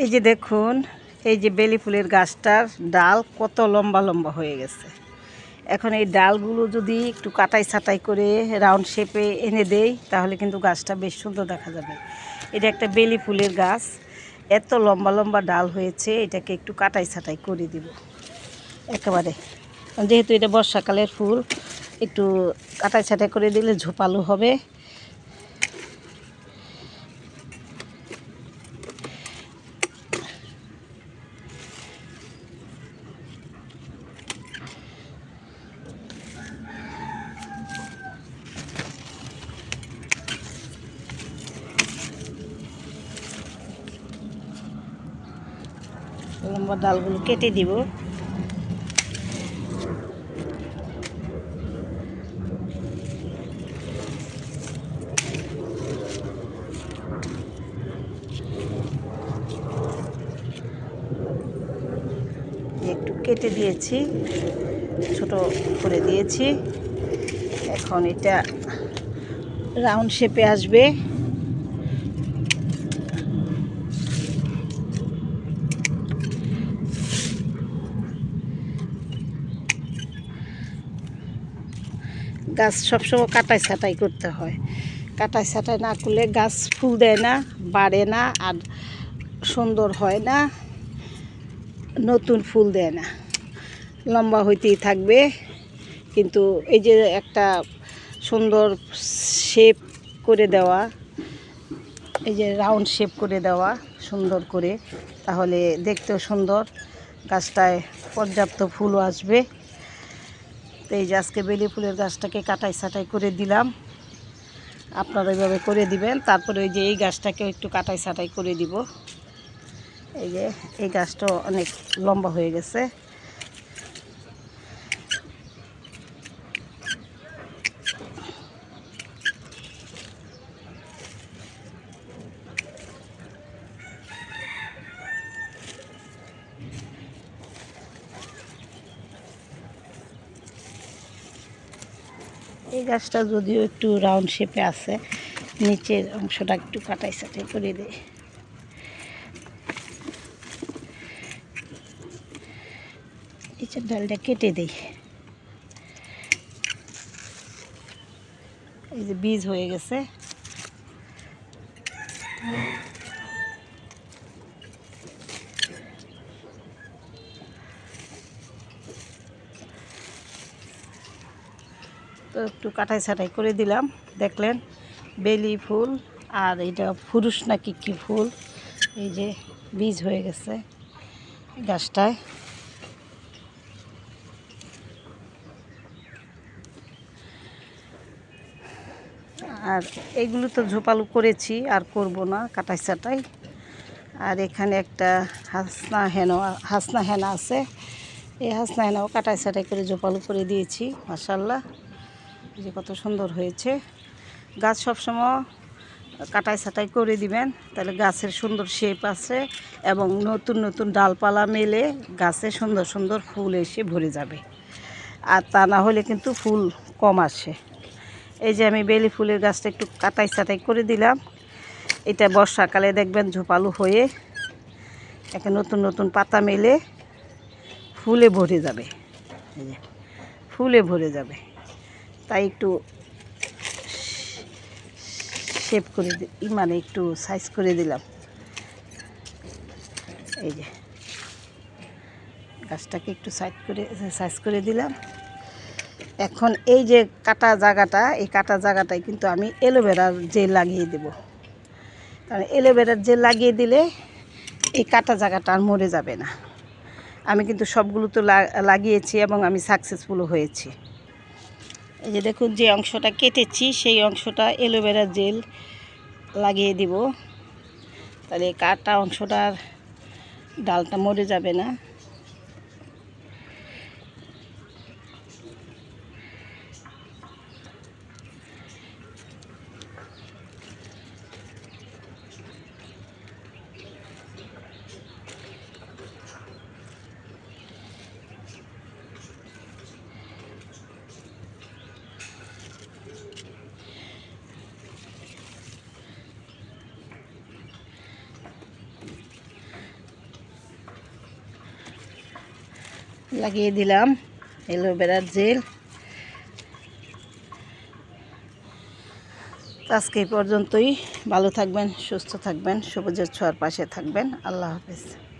এই যে দেখুন, এই যে বেলি ফুলের গাছটার ডাল কত লম্বা লম্বা হয়ে গেছে। এখন এই ডালগুলো যদি একটু কাটাই ছাটাই করে রাউন্ড শেপে এনে দেই, তাহলে কিন্তু গাছটা বেশ সুন্দর দেখা যাবে। এটা একটা বেলি ফুলের গাছ, এত লম্বা লম্বা ডাল হয়েছে, এটাকে একটু কাটাই ছাটাই করে দিব। একেবারে। যেহেতু এটা বর্ষাকালের ফুল, একটু কাটাই ছাটাই করে দিলে ঝোপালো হবে। লম্বা ডালগুলো কেটে দিব। একটু কেটে দিয়েছি, ছোট করে দিয়েছি। এখন এটা রাউন্ড শেপে আসবে। গাছ সবসময় কাটাই ছাটাই করতে হয়। কাটাই ছাটাই না করলে গাছ ফুল দেয় না, বাড়ে না আর সুন্দর হয় না, নতুন ফুল দেয় না। লম্বা হইতেই থাকবে, কিন্তু এই যে একটা সুন্দর শেপ করে দেওয়া, এই যে রাউন্ড শেপ করে দেওয়া, সুন্দর করে, তাহলে দেখতেও সুন্দর, গাছটায় পর্যাপ্ত ফুলও আসবে। তো এই যে আজকে বেলি ফুলের গাছটাকে কাটাই ছাটাই করে দিলাম। আপনারা এইভাবে করে দিবেন, তারপরে ওই যে এই গাছটাকেও একটু কাটাই ছাটাই করে দিব। এই যে, এই গাছটা অনেক লম্বা হয়ে গেছে। এই গাছটা যদিও একটু রাউন্ড শেপে আছে, নিচের অংশটা একটু কাটাই সাটাই করে দিই। নিচের ডালটা কেটে দিই। এই যে বীজ হয়ে গেছে। তো একটু কাটাই ছাটাই করে দিলাম। দেখলেন, বেলি ফুল আর এটা ফুরুষ নাকি কি ফুল? এই যে বীজ হয়ে গেছে গাছটায়। আর এগুলো তো ঝোপালু করেছি, আর করব না, কাটাই ছাটাই। আর এখানে একটা হাসনা হেনা হাসনা হেনা আছে। এই হাসনা হেনাও কাটাই ছাটাই করে ঝোপালু করে দিয়েছি মাসাল্লাহ যে কত সুন্দর হয়েছে। গাছ সবসময় কাটাই ছাটাই করে দিবেন, তাহলে গাছের সুন্দর শেপ আছে এবং নতুন নতুন ডালপালা মেলে গাছে সুন্দর সুন্দর ফুল এসে ভরে যাবে। আর তা না হলে কিন্তু ফুল কম আসে। এই যে আমি বেলি ফুলের গাছটা একটু কাটাই ছাটাই করে দিলাম। এটা বর্ষাকালে দেখবেন ঝোপালু হয়ে একে নতুন নতুন পাতা মেলে ফুলে ভরে যাবে। ফুলে ভরে যাবে। তাই একটু শেপ করে মানে একটু সাইজ করে দিলাম। এই যে। গাছটাকে একটু সাইজ করে সাইজ করে দিলাম। এখন এই যে কাটা জায়গাটা, এই কাটা জায়গাটায় কিন্তু আমি এলোভেরার জেল লাগিয়ে দেব। কারণ এলোভেরার জেল লাগিয়ে দিলে এই কাটা জায়গাটা আর মরে যাবে না। আমি কিন্তু সবগুলো তো লাগিয়েছি এবং আমি সাকসেসফুলও হয়েছি। এই যে দেখুন যে অংশটা কেটেছি, সেই অংশটা এলোভেরা জেল লাগিয়ে দিব। তাহলে কাটা অংশটার ডালটা মরে যাবে না। লাগিয়ে দিলাম এলোভেরার জেল। আজকে পর্যন্তই। ভালো থাকবেন, সুস্থ থাকবেন, সবুজের ছোঁয়ার পাশে থাকবেন। আল্লাহ হাফেজ।